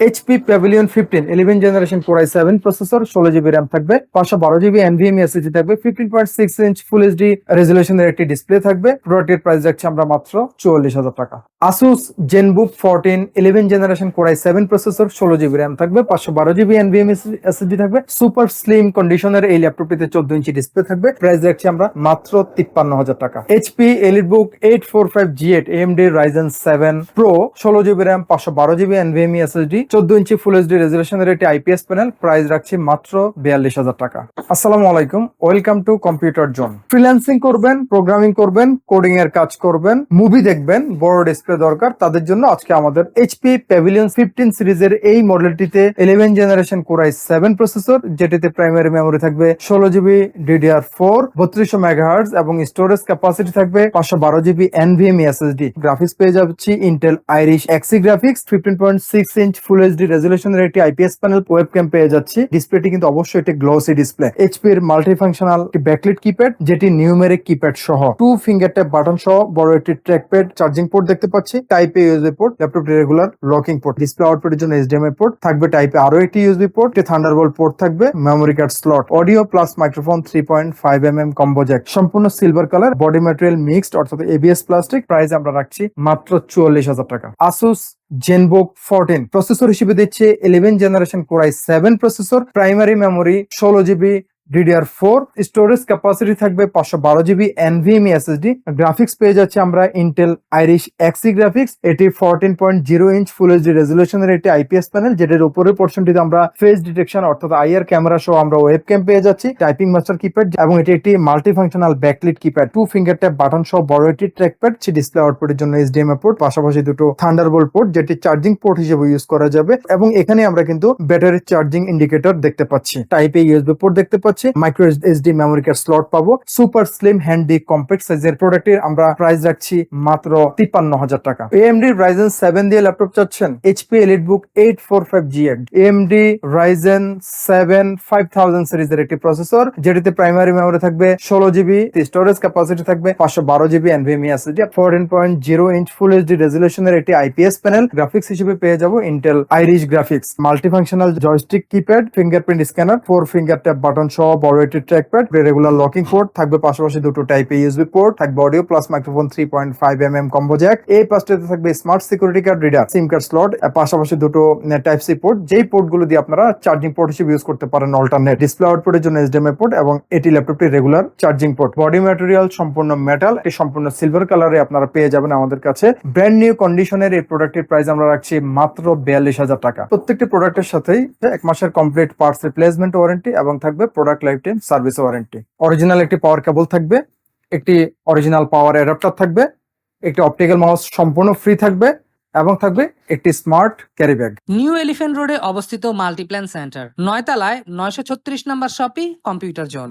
HP Pavilion fifteen eleven generation core i seven processor ষোলো GB RAM থাকবে। পাঁচশো বারো জিবি এনভিএম এসএসডি থাকবে। Fifteen point six inch full HD রেজলিউশনের একটি display থাকবে। প্রোডাক্টের প্রাইস রাখছি আমরা মাত্র চুয়াল্লিশ হাজার টাকা। Asus Zenbook fourteen eleven generation core i seven processor ষোলো জিবি র্যাম থাকবে। পাঁচশো বারো জিবি এনভিএম এসএসডি থাকবে। সুপার স্লিম কন্ডিশনের এই ল্যাপটপটিতে চোদ্দ ইঞ্চি ডিসপ্লে থাকবে। প্রাইস রাখছি আমরা মাত্র তিপ্পান্ন হাজার টাকা। HP Elite Book eight four five G eight AMD Ryzen seven pro ষোলো জিবি র্যাম পাঁচশো বারো জিবি এনভিএমই এসএসডি চোদ্দ ইঞ্চি ফুল এইচডি রেজলিউশনের একটি আইপিএস প্যানেল প্রাইস রাখছি মাত্র বিয়াল্লিশ হাজার টাকা। আসসালামু আলাইকুম welcome to computer zone freelancing করবেন প্রোগ্রামিং করবেন কোডিং এর কাজ করবেন মুভি দেখবেন, বড় ডিসপ্লে দরকার, তাদের জন্য আজকে আমাদের এইচপি প্যাভিলিয়ন ফিফটিন সিরিজের এই মডেলটিতে eleven generation core i seven processor যেটিতে প্রাইমারি মেমোরি থাকবে ষোলো জিবি ডিডিআর ফোর বত্রিশশো মেগাহার্জ এবং স্টোরেজ ক্যাপাসিটি থাকবে পাঁচশো বারো জিবি এনভিএমই এসএসডি গ্রাফিক্স পেয়ে যাচ্ছি Intel Iris Xe graphics fifteen point six inch full HD রেজলিউশনের একটি আইপিএস প্যানেল ওয়েব ক্যাম পেয়ে যাচ্ছি। ডিসপ্লেটি কিন্তু অবশ্যই একটি গ্লোসি ডিসপ্লে এইচপি এর মাল্টি ফাংশনাল ব্যাকলিট কিপ্যাড যেটি নিউমেরিক কিপ্যাড সহ। টু ফিঙ্গার ট্যাপ বাটন সহ বড় একটি ট্র্যাকপ্যাড চার্জিং পোর্ট দেখতে পাচ্ছি। Type A USB port laptop regular locking port display আউটপুটের জন্য এইচডিএমআই পোর্ট থাকবে। টাইপ এ আরও একটি ইউএসবি পোর্ট থান্ডারবোল্ট পোর্ট থাকবে। Memory card slot audio plus microphone three point five M M combo jack সম্পূর্ণ silver colour body material mixed অর্থাৎ ABS plastic price আমরা রাখছি মাত্র চুয়াল্লিশ হাজার টাকা। আসুস জেনবুক ফোরটিন প্রসেসর হিসেবে দিচ্ছে eleven generation core i seven processor primary memory ষোলো GB DDR four storage capacity থাকবে পাঁচশো বারো জিবি এনভিএমই এসএসডি গ্রাফিক্স পেয়ে যাচ্ছে আমরা ইন্টেল আইরিশ এক্সি গ্রাফিক্স এটি fourteen point zero inch full HD রেজলিউশনের একটি আইপিএস প্যানেল যেটার উপরের পোর্শনটিতে আমরা ফেস ডিটেকশন অর্থাৎ আইআর ক্যামেরা সহ আমরা ওয়েব ক্যাম পেয়ে যাচ্ছি টাইপিং মাস্টার কিপ্যাড এবং এটি একটি multi functional backlit keypad two finger tap button সহ বড় একটি ট্র্যাকপ্যাড ডিসপ্লে আউটপুটের জন্য এইচডিএমআই পোর্ট পাশাপাশি দুটো থান্ডারবোল্ট পোর্ট যেটি চার্জিং পোর্ট হিসেবে ইউজ করা যাবে। এবং এখানে আমরা কিন্তু ব্যাটারি চার্জিং ইন্ডিকেটর দেখতে পাচ্ছি। টাইপ টাইপে ইউএসবি পোর্ট দেখতে পাচ্ছি। Micro SD memory card slot পাবো। সুপার স্লিম হ্যান্ডি কম্প্যাক্ট সাইজের প্রোডাক্টের আমরা প্রাইস রাখছি মাত্র তিপ্পান্ন হাজার টাকা। এএমডি রাইজেন সেভেন দিয়ে ল্যাপটপ চাচ্ছেন? HP Elite Book eight four five G eight AMD Ryzen seven five thousand সিরিজের একটি প্রসেসর যেটিতে প্রাইমারি মেমোরি থাকবে, ষোলো জিবি স্টোরেজ ক্যাপাসিটি থাকবে, পাঁচশো বারো GB NVMe SSD fourteen point zero inch full HD রেজলিউশনের একটি আইপিএস প্যানেল গ্রাফিক্স হিসেবে পেয়ে যাব Intel Iris graphics multi functional joystick keypad fingerprint scanner four finger tap button সহ বড় একটি ট্র্যাকপ্যাড রেগুলার লকিং পোর্ট থাকবে পাশাপাশি দুটো টাইপে ইউএসবি পোর্ট থাকবে audio plus microphone three point five M M combo jack এই পাশটাতে থাকবে smart security card reader SIM card slot পাশাপাশি দুটো টাইপ সি পোর্ট যেই পোর্টগুলো দিয়ে আপনারা চার্জিং পোর্ট হিসেবে ইউজ করতে পারেন অল্টারনেট ডিসপ্লে আউটপুটের জন্য এইচডিএমআই পোর্ট এবং এটি ল্যাপটপটি regular charging port body material সম্পূর্ণ মেটাল এটি সম্পূর্ণ সিলভার কালারে আপনারা পেয়ে যাবেন আমাদের কাছে। ব্র্যান্ড নিউ কন্ডিশনের এই প্রোডাক্টের প্রাইস আমরা রাখছি মাত্র বিয়াল্লিশ হাজার টাকা। প্রত্যেকটি প্রোডাক্টের সাথেই এক মাসের কমপ্লিট পার্টস রিপ্লেসমেন্ট ওয়ারেন্টি এবং থাকবে product lifetime service warranty original একটি পাওয়ার কেবল থাকবে, একটি অরিজিনাল পাওয়ার অ্যাডাপ্টার থাকবে, একটি অপটিক্যাল মাউস সম্পূর্ণ ফ্রি থাকবে এবং থাকবে একটি smart carry bag New Elephant রোডে অবস্থিত মাল্টিপ্ল্যান সেন্টার নয়তলায় নয়শো ছত্রিশ নম্বর শপি কম্পিউটার জোন